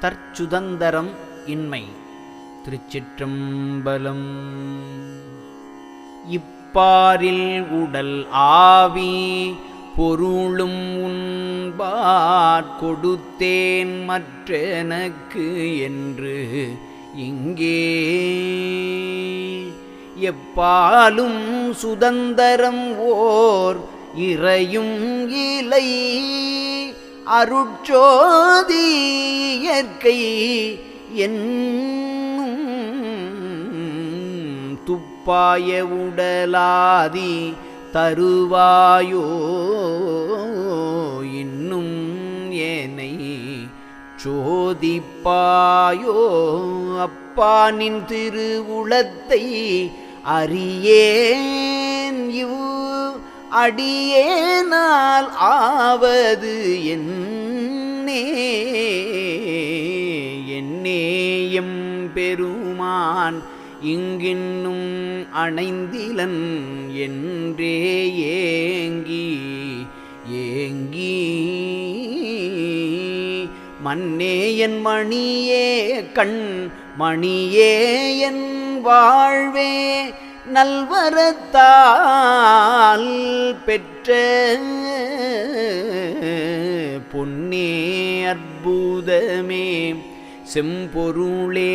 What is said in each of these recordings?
தற்சுதந்தரம் இன்மை. திருச்சிற்றம்பலம். இப்பாரில் உடல் ஆவி பொருளும் உண்பார் கொடுத்தேன் மற்றெனக்கு என்று இங்கே. எப்பாலும் சுதந்தரம் ஓர் இறையும் இலை. அருட்சோதி இயற்கை என்னும் துப்பாய உடலாதி தருவாயோ இன்னும் ஏனை சோதிப்பாயோ அப்பானின் திருவுளத்தை அறியேன் இவ் அடியேனால் ஆவது என்னே என்னேயம் பெருமான் இங்கின்னும் அணைந்திலன் என்றே ஏங்கி ஏங்கி மன்னே என் மணியே கண் மணியே என் வாழ்வே நல்வரத்தால் பெற்ற பொன்னே அற்புதமே. செம்பொருளே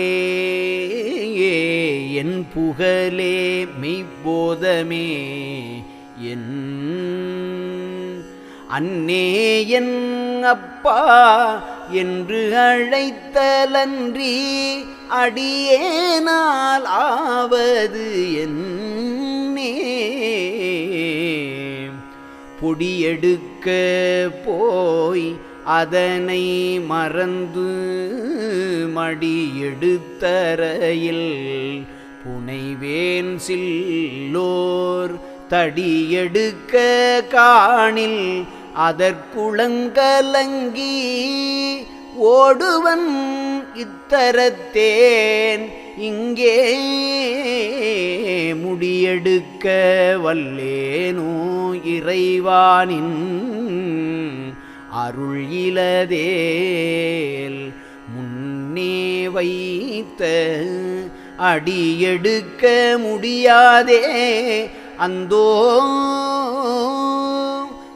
என் புகழே மெய்போதமே என் அன்னே என் அப்பா என்று அழைத்தலன்றி அடியேனால் ஆவது என்னே. பொடியெடுக்க போய் அதனை மறந்து மடியெடுத்தரையில் புனைவேன் சில்லோர் தடியெடுக்க காணில் அதற்குளங்கலங்கி ஓடுவன் இத்தரத்தேன். இங்கே முடியெடுக்க வல்லேனோ இறைவானின் அருள் இலதேல். முன்னே வைத்த அடியெடுக்க முடியாதே. அந்தோ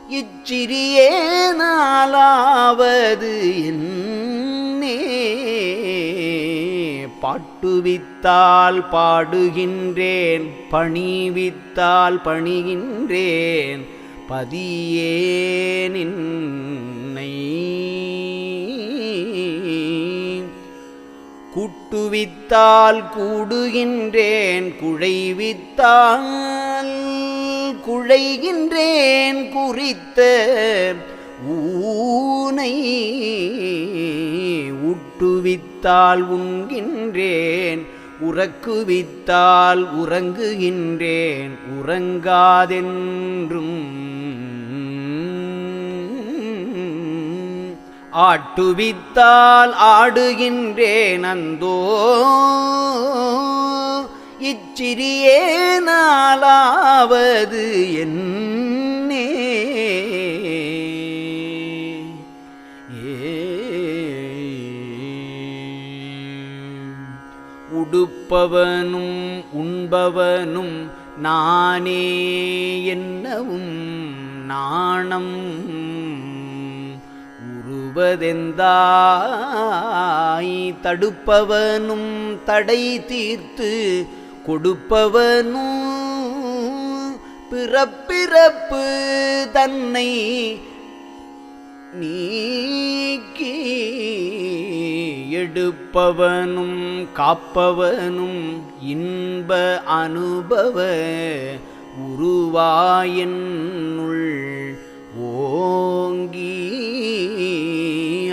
இச்சிறியே நாளாவது என் பாட்டுவித்தால் பாடுகின்றேன் பணிவித்தால் பணிகின்றேன் பதியேனின்னை கூட்டுவித்தால் கூடுகின்றேன் குழைவித்தால் குழைகின்றேன் குறித்த ஊனை. உட்டுவித்தால் உண்கின்றேன் உறக்குவித்தால் உறங்குகின்றேன் உறங்காதென்றும். ஆட்டுவித்தால் ஆடுகின்றேன் அந்தோ இச்சிறியே நாளாவது என்னே. உடுப்பவனும் உண்பவனும் நானே என்னவும் நாணம் உருவதெந்தாய் தடுப்பவனும் தடை தீர்த்து கொடுப்பவனும் பிறப்பிறப்பு தன்னை நீக்கி எடுப்பவனும் காப்பவனும் இன்ப அனுபவ உருவாயனுள் ஓங்கி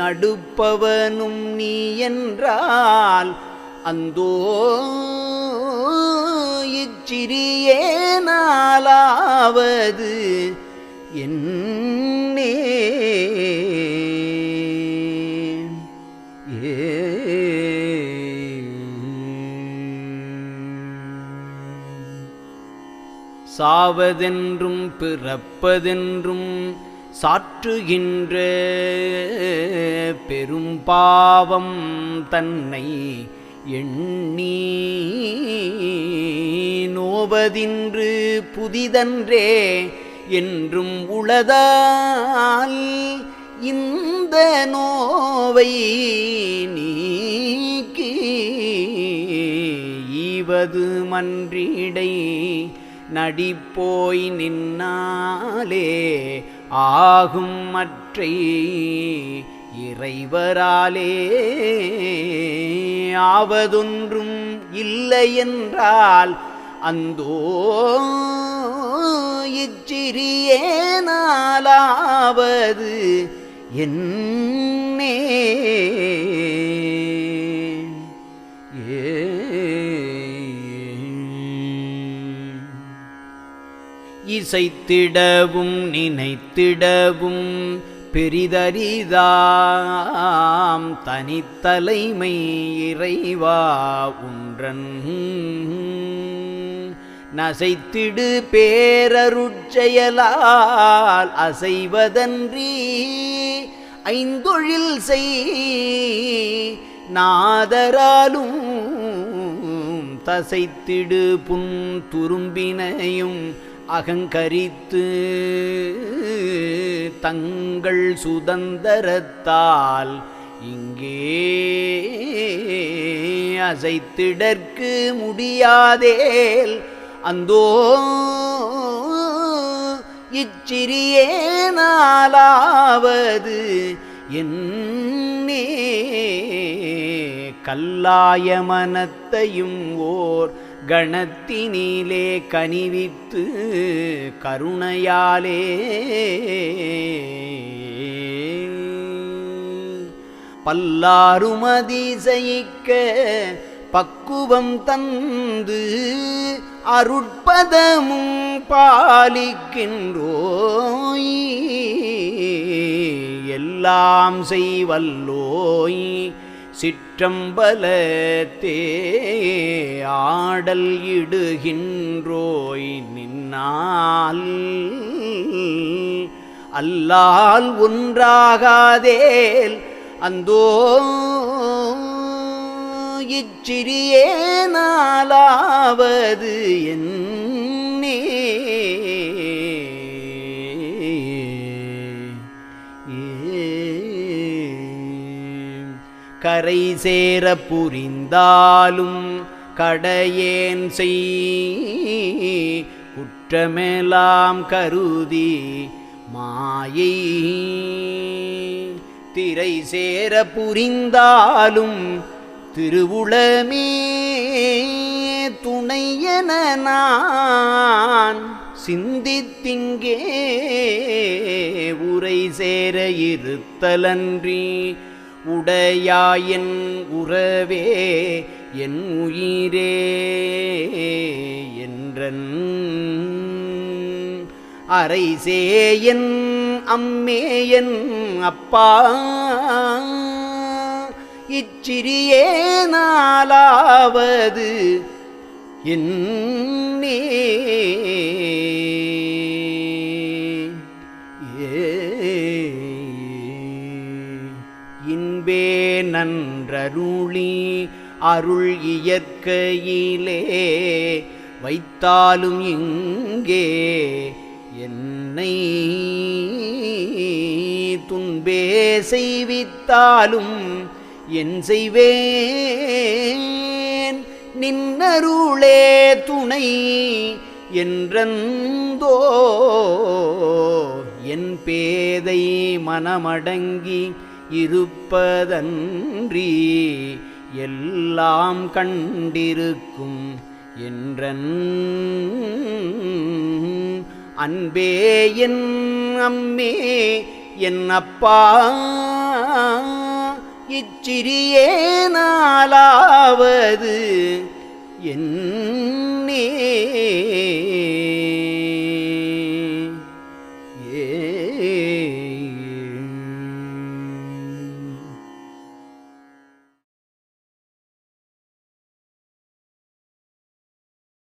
அடுப்பவனும் நீ என்றால் அந்தோ இச்சிறியே நாளாவது என் சாவதென்றும் பிறப்பதென்றும் சாற்றுகின்ற பெரும் பாவம் தன்னை எண்ணி நோவதின்று புதிதன்றே என்றும் உளதால் இந்த நோவை நீக்கி ஈவது மன்றிடை நடிப்போய் நின்னாலே ஆகும் மற்றை இறைவராலே. ஆவதொன்றும் இல்லை என்றால் அந்தோ இச்சிறியேனாலாவது என்னே. இசைத்திடவும் நினைத்திடவும் பெரிதரிதாம் தனித்தலைமை இறைவா உன்றன் நசைத்திடு பேரருட்செயலால் அசைவதன்றி ஐந்தொழில் செய் நாதராலும் தசைத்திடு புன் துரும்பினையும் அகங்கரித்து தங்கள் சுதந்திரத்தால் இங்கே அசைத்திடற்கு முடியாதேல். அந்தோ இச்சிறியேனாலாவது என்னே கல்லாய மனத்தையும் ஓர் கணத்தினிலே கனிவித்து கருணையாலே. பல்லாருமதிசயிக்க பக்குவம் தந்து அருட்பதமும் பாலிக்கின்றோய். எல்லாம் செய்வல்லோய். சிற்றம்பலத்தே ஆடல் இடுகின்றோய் நின்னால். அல்லால் ஒன்றாகாதேல் அந்தோ இச்சிறியே நாளாவது என் கரை சேர புரிந்தாலும் கடையேன் செய். குற்றமெல்லாம் கருதி மாயை. திரை சேர புரிந்தாலும் திருவுளமே துணையென நான் சிந்தித்திங்கே. உரை சேர இருத்தலன்றி உடையாயின் உறவே என் உயிரே என்றன். அரை அம்மேயன் அப்பா. இச்சிறியே நாளாவது என்னே நன்றருளி அருள் இயற்கையிலே வைத்தாலும் இங்கே என்னை துன்பே செய்வித்தாலும் என் செய்வேன். நின்னருளே துணை என்றந்தோ என் பேதை மனமடங்கி இருப்பதன்றி எல்லாம் கண்டிருக்கும் என்றன் அன்பே என் அம்மே என் அப்பா இச்சிறியே நாளாவது என்னே.